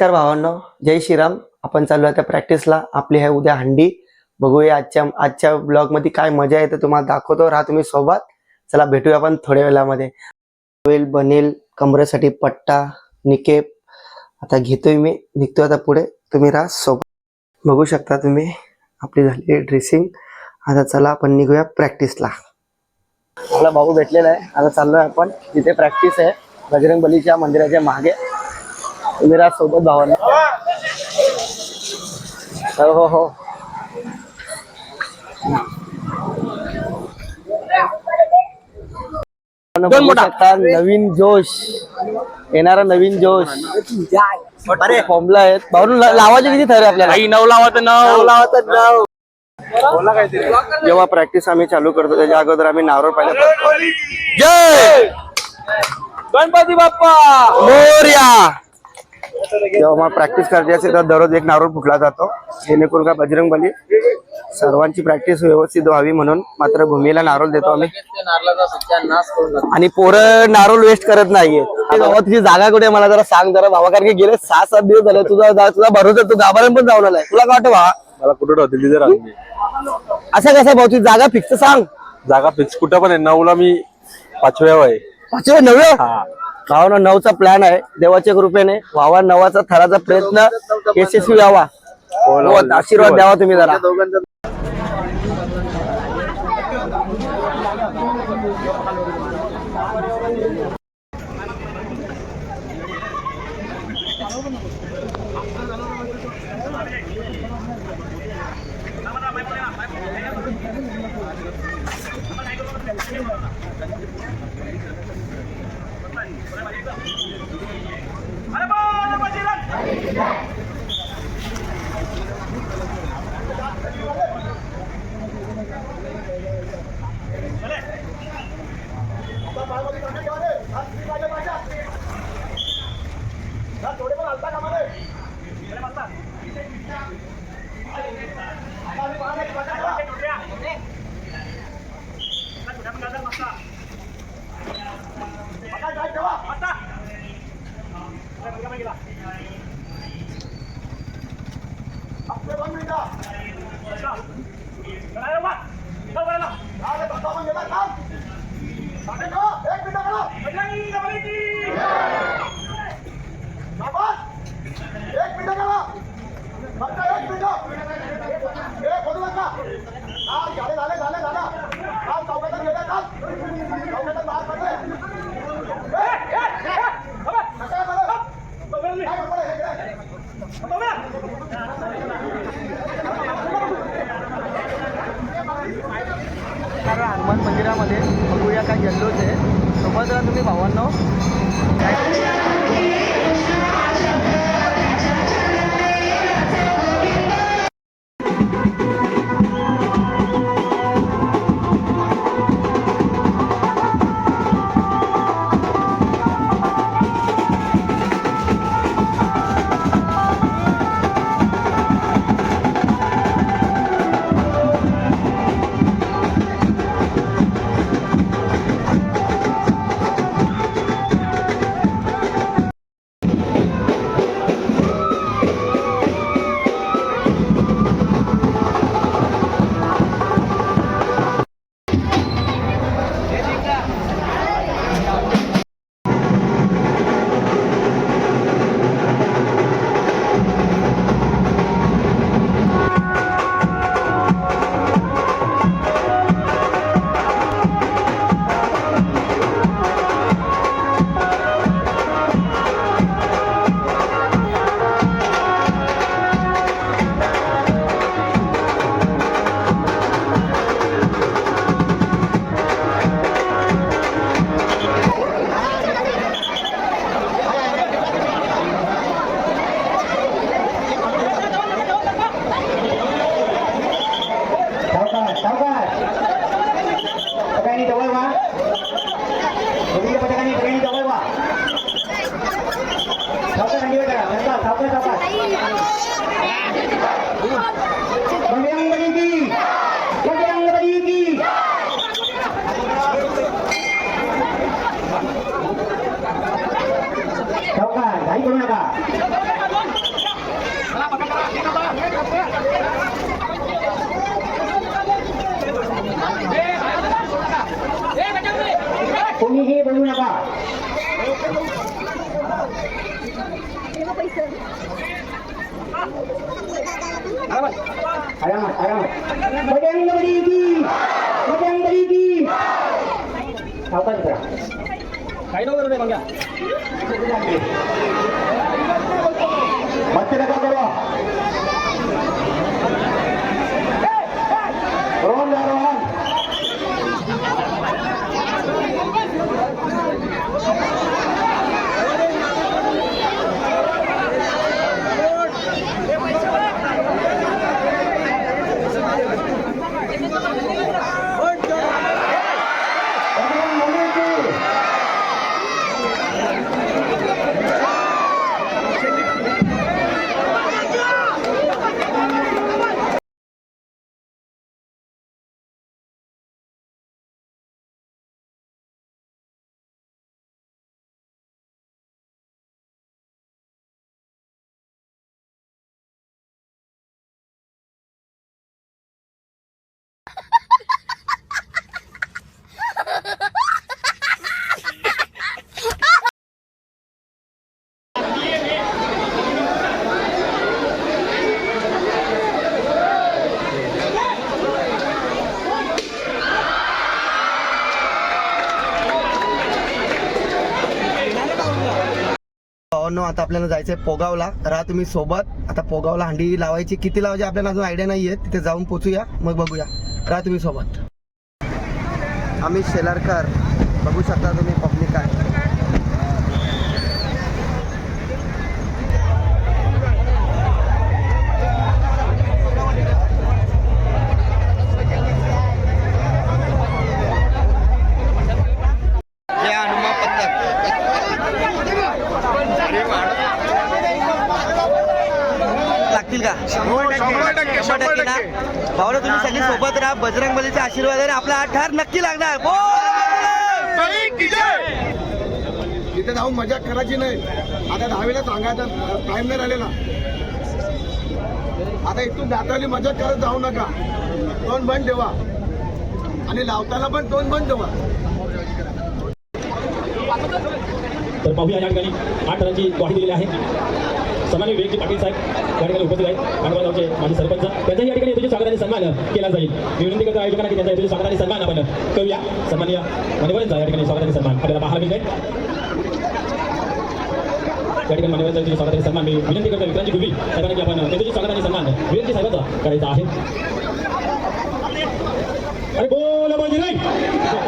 नमस्कार भावांनो जय श्रीराम. आपण चालू आहे त्या प्रॅक्टिसला आपली आहे उद्या हंडी. बघूया आजच्या आजच्या ब्लॉगमध्ये काय मजा येते तुम्हाला दाखवतो. राहा तुम्ही सोबत. चला भेटूया आपण थोड्या वेळामध्ये. होईल बनेल कमरेसाठी पट्टा निकेप आता घेतोय मी. निघतोय आता पुढे. तुम्ही राहा सोबत. बघू शकता तुम्ही आपली झाली ड्रेसिंग आता चला आपण निघूया प्रॅक्टिसला मला भाऊ भेटलेला आहे. आता चाललोय आपण. तिथे प्रॅक्टिस आहे. बजरंग बलीच्या मंदिराच्या मागे. राहा सोबत भावांना हो हो. हो नवीन जोश. येणारा नवीन जोश. अरे. फॉर्मला आहेत. भाऊ लावायचे किती थर आपल्याला? नऊ लावा तर नऊ लावतात नाव जेव्हा प्रॅक्टिस आम्ही चालू करतो त्याच्या अगोदर आम्ही नारळ पाहिजे जय! गणपती बाप्पा! मोर्या! जेव्हा मला प्रॅक्टिस करायची असेल तर दररोज एक नारळ फुटला जातो. जेणेकरून का बजरंग बली सर्वांची प्रॅक्टिस व्यवस्थित व्हावी म्हणून मात्र भूमीला नारळ देतो आम्ही. आणि पोरं नारळ वेस्ट करत नाहीये तुझी जागा कुठे? मला जरा सांग जरा. बाबा कारण की गेले सहा सात दिवस झाले. तुझा तुझा भरोसा तू गाभाऱ्यात पण जाऊन आलाय. तुला काय वाटतं भावा मला कुठं ठेवतील तिथे राहतो मी असं कसं भाऊ? तुझी जागा फिक्स सांग. जागा फिक्स कुठं पण आहे. नऊला मी पाचव्या आहे. पाचवे नव्हे हा. भावना नऊचा प्लॅन आहे. देवाच्या कृपेने व्हावा नवाचा थराचा प्रयत्न. यशस्वी व्हावा. आशीर्वाद द्यावा तुम्ही जरा. सोबत तुम्ही भावांनो. आरामात आरामात बजरंग बली की बजरंग बली की सावकाश करा मस्त नका करू रोहन जा रोहन बजरंग बली की मित्रांनो आता आपल्याला जायचंय पोगावला. राहा तुम्ही सोबत. आता पोगावला हंडी लावायची किती लावायची आपल्याला अजून आयडिया नाहीये. तिथे जाऊन पोचूया. मग बघूया. राहा तुम्ही सोबत. आम्ही शेलारकर. बघू शकता तुम्ही पब्लिक आहे. लागतील का? शंभर टक्के. ना? भावना तुम्ही सगळी सोबत राहा बजरंग बलीचे आशीर्वाद आहे आपला आठ हार नक्की लागणार. बोल! तिथे जाऊन मजा करायची नाही. आता दहावीला सांगायचा टाइम नाही राहिलेला. आता इथून जाताना मजा करत जाऊ नका. तोंड बंद ठेवा. आणि लावताना पण तोंड बंद ठेवा. तर पाहूया या ठिकाणी आठ रनांची ग्वाही दिलेली आहे. सन्मान्य विवेकजी पाटील साहेब या ठिकाणी उपस्थित आहेत. कानगाव गावचे माझे सरपंच. त्यांचाही या ठिकाणी येथील स्वागत आणि सन्मान केला जाईल. मी विनंती करतो आयोजकांना की त्यांचा येथील स्वागत आणि सन्मान आपण करूया. सन्मान्य मान्यवरांचा या ठिकाणी स्वागत आणि सन्मान. आपल्याला पाहायला मिळते या ठिकाणी मान्यवरांचा येथील स्वागत आणि सन्मान. मी विनंती करतो विक्रांची गुबी साहेबांना की आपण त्यांचे स्वागत आणि सन्मान विनंती साहेबांचा करायचा आहे. अरे बोल म्हणजे नाही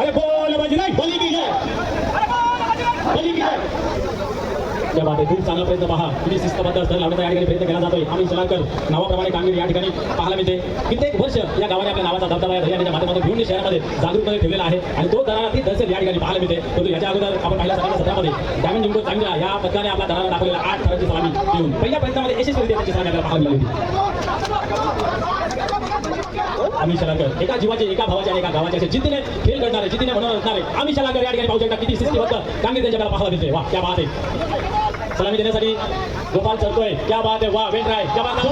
अरे बोल की जय बोली की जय त्या बाबतीत खूप चांगला प्रयत्न पहा. तुम्ही शिस्तबद्ध स्थळ लावण्याचा या ठिकाणी प्रयत्न केला जातोय. आम्ही सलाकर नावाप्रमाणे कामगिरी या ठिकाणी पाहायला मिळते. कित्येक वर्ष या गावाने आपल्या नावाचा धबधबा या हरियाणाच्या माध्यमातून भिवंडी शहरामध्ये जागरूकपणे ठेवलेला आहे. आणि तो दराला ती दर्शन या ठिकाणी पाहायला मिळते. परंतु याच्या अगोदर आपण पहिल्या सत्राच्या सत्रामध्ये डायमंड जिंकून चांगला या पथकाने आपला दराला दाखवलेला आठ थराची सलामी देऊन पहिल्या प्रयत्नामध्ये यशस्वी त्याची सलामी आपल्याला पाहायला मिळाली आम्ही शलाकर एका जीवाचे एका भावाचे एका गावाचे असे जिद्दीने खेळ करणारे जिद्दीने म्हणून असणारे आम्ही शलाकर या ठिकाणी पाहू शकता किती शिस्तीबद्ध कामगिरी त्यांच्याकडे पाहायला मिळते. वा त्या पाहते सलामी देण्यासाठी गोपाल चलतोय क्या बात आहे. वा वेट राय क्या बात आहे.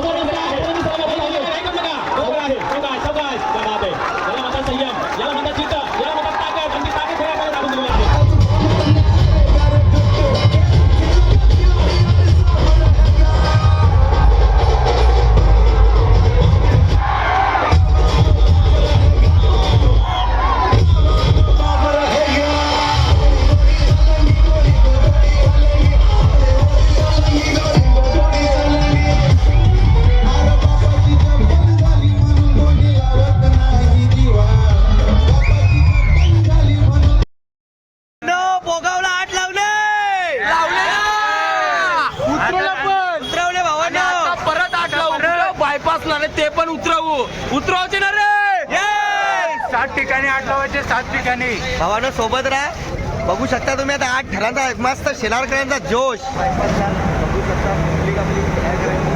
शेलारकरांचा जोश बघू शकता public आपली तयार करायची.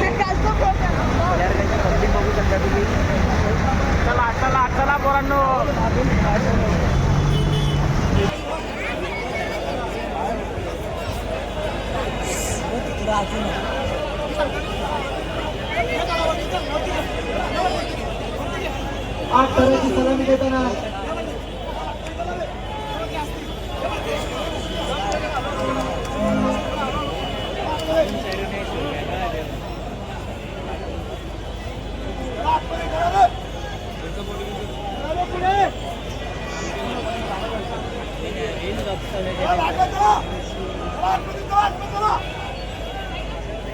शेलारकरांची public बघू शकता तुम्ही चला चला चला पोरांनो आठ तराची सलामी देताना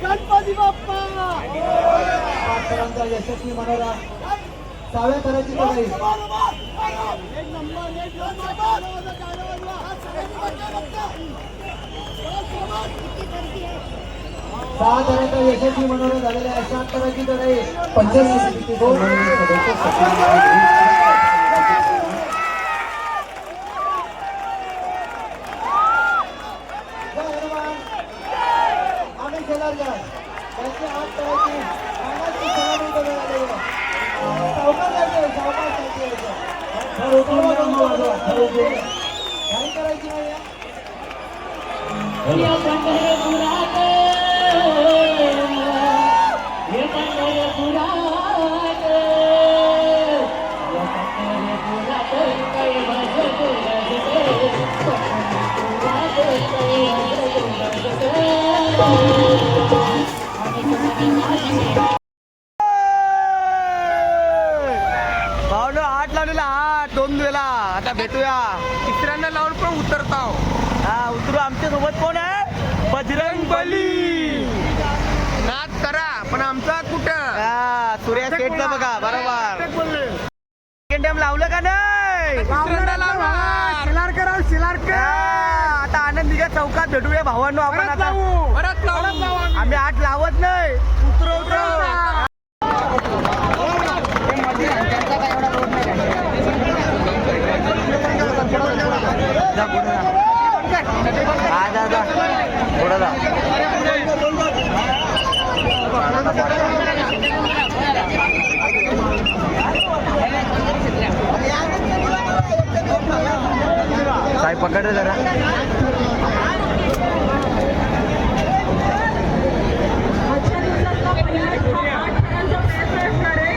गणपती बाप्पा. यशस्वी मनोरा साव्या करायची लढाई सहा यशस्वी मनोरा झालेल्या आहे सात तर नाही पंचायत दोन सदस्य आम्ही खेळणार का त्याची आठ तऱ्हेची मागाची सलामी करून आलेली आहे. सावकाश जायचं सावकाश जायचं घर उचलून द्या, मग वाजवा. घर उचलून द्या. काही करायची नाही आहे. या पंढरपुरात हे पंढरपुरात या पंढरपुरात काय भजत रजत पंढरपुरात काय भजत रजत भावनो आठ लावलेला आठ दोन वेळा आता भेटूया तिसऱ्यांदा लावून पण उतरतो हा उतरू आमच्यासोबत कोण आहे बजरंग बली नाच करा पण आमचा कुठं? सूर्या सेटचा बघा बरोबर. सेकंड टाइम लावलं का नाही? शिलारकर शिलारकर. आता आनंदीच्या चौकात भेटूया. भावांनो आपण आता परत आम्ही. आठ लावत नाही. उतरवतो जा पुढे जा. हा जा जा. पुढे जा. काय पकड जरा. Yeah दिवसातला पहिला आठ खेळांचा प्रयत्न असणार आहे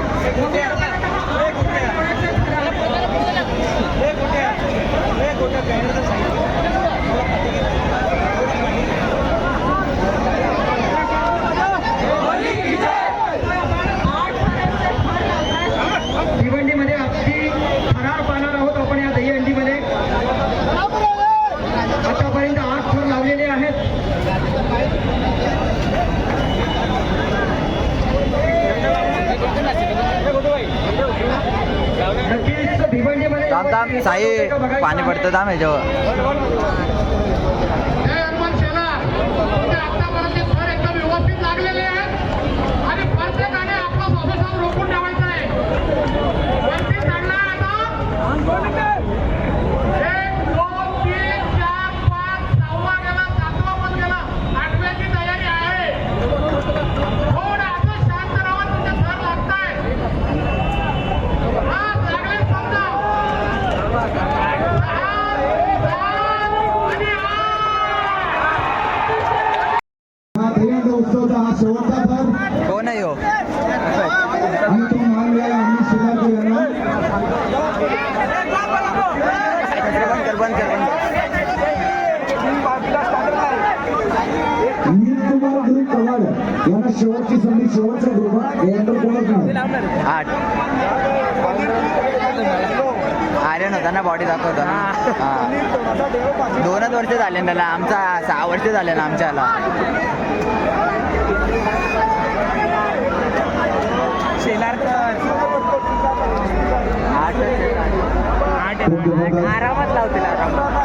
भिवंडीमध्ये अगदी फरार पाहणार आहोत आपण या दहीहंडीमध्ये आतापर्यंत आठ थर लावलेले आहेत नक्कीच भिवंडीमध्ये थांब थांब साई पाणी पडतं थांब ह्याच्यावर व्यवस्थित लागलेले आहेत आणि प्रत्येकाने आपला स्वतःचा रोखून ठेवायचा आहे वरती चढणार आता एक दोन तीन चार पाच सहावा गेला सातवा पण गेला आठव्याची तयारी आहे थोडं असं शांत राहा तुमचे सर लागताय हा लागले समजा सहा, सात आणि आठ हा दहीहंडी उत्सवचा हा शेवटचा थर कोण आहे हो आणि तो मान मिळाला आम्ही शिलापूर यांना बंद कर बंद कर बंद नीलकुमार गुरु पवार यांना शेवटची संधी शेवटचा ग्रुप यानंतर कोणच नाही आठ आर्यन होता ना बॉडी दाखवता ना हा. दोनच वर्ष झाले ना त्याला. आमचा सहा वर्ष झाले ना आमच्याला. आठ आरामात लावतील आरामात.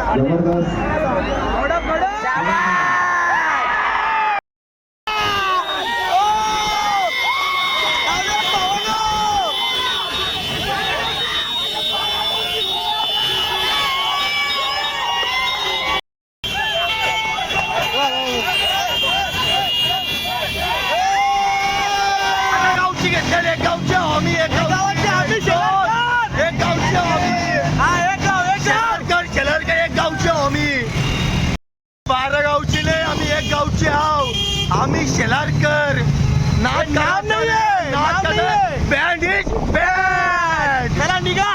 आम्ही शेलारकर. नाही नाटक बँड इज बँड. त्याला निघा.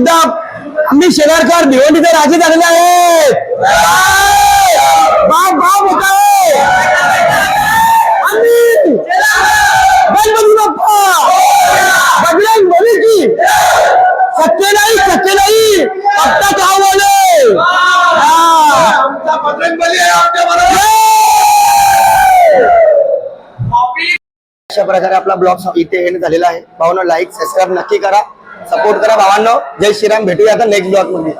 सुद्धा आम्ही शेलारकर भिवंडीचे राजे झालेले आहेत बाप बाप होत आहे आम्ही गणपती बाप्पा. बजरंग बली की सच्चे नाही सच्चे नाही का बोले अशा प्रकारे आपला ब्लॉग इथे एंड झालेला आहे. भावांनो लाईक सबस्क्राईब नक्की करा. सपोर्ट करा भावांनो. जय श्रीराम. भेटूया आता नेक्स्ट ब्लॉकमध्ये.